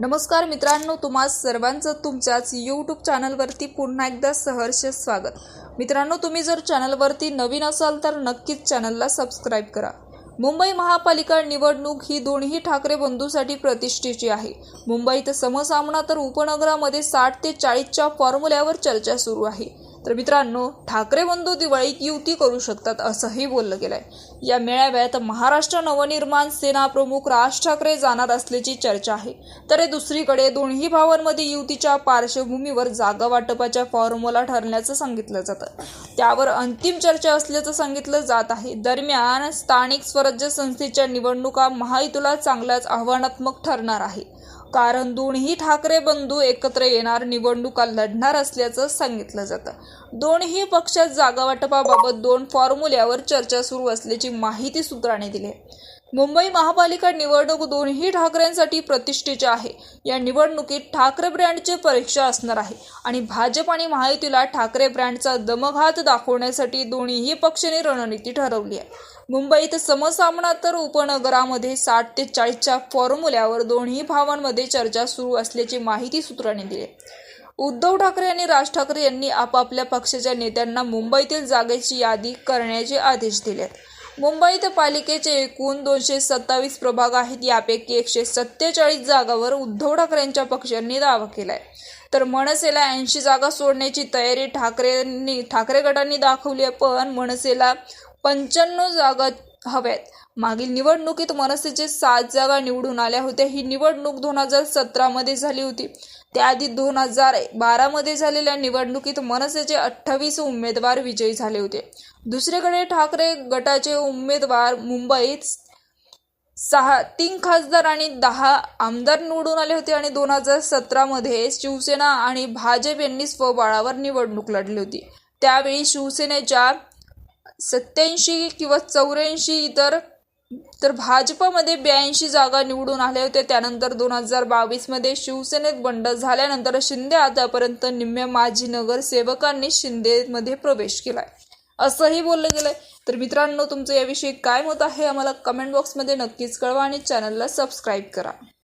नमस्कार मित्रांनो तुम्हा सर्वांचं तुमच्याच यूट्यूब चॅनलवरती पुन्हा एकदा सहर्ष स्वागत. मित्रांनो तुम्ही जर चॅनलवरती नवीन असाल तर नक्कीच चॅनलला सबस्क्राईब करा. मुंबई महापालिका निवडणूक ही दोन्ही ठाकरे बंधूसाठी प्रतिष्ठेची आहे. मुंबईत समसामना तर उपनगरामध्ये साठ ते चाळीसच्या फॉर्म्युल्यावर चर्चा सुरू आहे. तर मित्रांनो ठाकरे बंधू दिवाळीत युती करू शकतात असंही बोललं गेलंय. या मेळाव्यात महाराष्ट्र नवनिर्माण सेना प्रमुख राज ठाकरे जाणार असल्याची चर्चा आहे. तर दुसरीकडे दोन्ही भावांमध्ये युतीच्या पार्श्वभूमीवर जागा वाटपाच्या फॉर्म्युला ठरण्याचं सांगितलं जातं. त्यावर अंतिम चर्चा असल्याचं सांगितलं जात आहे. दरम्यान स्थानिक स्वराज्य संस्थेच्या निवडणुका महायुतीला चांगल्याच आव्हानात्मक ठरणार आहे. कारण दोन्ही ठाकरे बंधू एकत्र येणार निवडणुका लढणार असल्याचं सांगितलं जातं. दोन्ही पक्षात जागावाटपाबाबत दोन फॉर्म्युल्यावर चर्चा सुरू असल्याची माहिती सूत्रांनी दिली आहे. मुंबई महापालिका निवडणूक दोन्ही ठाकरेंसाठी प्रतिष्ठेची आहे. या निवडणुकीत ठाकरे ब्रँडची परीक्षा असणार आहे आणि भाजप आणि महायुतीला ठाकरे ब्रँडचा दमघात दाखवण्यासाठी दोन्हीही पक्षांनी रणनीती ठरवली आहे. मुंबईत समसामना तर उपनगरामध्ये साठ ते चाळीसच्या फॉर्म्युल्यावर दोन्ही भावांमध्ये चर्चा सुरू असल्याची माहिती सूत्रांनी दिली उद्धव ठाकरे आणि राज ठाकरे यांनी आपापल्या पक्षाच्या नेत्यांना मुंबईतील जागेची यादी करण्याचे आदेश दिले आहेत. मुंबईत पालिकेचे एकूण दोनशे सत्तावीस प्रभाग आहेत. यापैकी एकशे सत्तेचाळीस जागावर उद्धव ठाकरेंच्या पक्षांनी दावा केलाय. तर मनसेला ऐंशी जागा सोडण्याची तयारी ठाकरेंनी ठाकरे गटांनी दाखवली आहे पण मनसेला पंच्याण्णव जागा हव्यात मागील निवडणुकीत मनसेचे सात जागा निवडून आल्या होत्या. ही निवडणूक दोन हजार सतरामध्ये झाली होती. त्याआधी दोन हजार बारामध्ये झालेल्या निवडणुकीत मनसेचे अठ्ठावीस उमेदवार विजयी झाले होते. दुसरीकडे ठाकरे गटाचे उमेदवार मुंबईत सहा तीन खासदार आणि दहा आमदार निवडून आले होते आणि दोन हजार सतरामध्ये शिवसेना आणि भाजप यांनी स्वबळावर निवडणूक लढली होती. त्यावेळी शिवसेनेच्या सत्याऐंशी किंवा चौऱ्याऐंशी इतर तर भाजपमध्ये ब्याऐंशी जागा निवडून आल्या होत्या त्यानंतर दोन हजार बावीसमध्ये शिवसेनेत बंड झाल्यानंतर शिंदे आतापर्यंत निम्म्या माजी नगरसेवकांनी शिंदेमध्ये प्रवेश केलाय. असंही बोललं गेलंय. तर मित्रांनो तुमचं याविषयी काय मत आहे? आम्हाला कमेंट बॉक्समध्ये नक्कीच कळवा आणि चॅनलला सबस्क्राईब करा.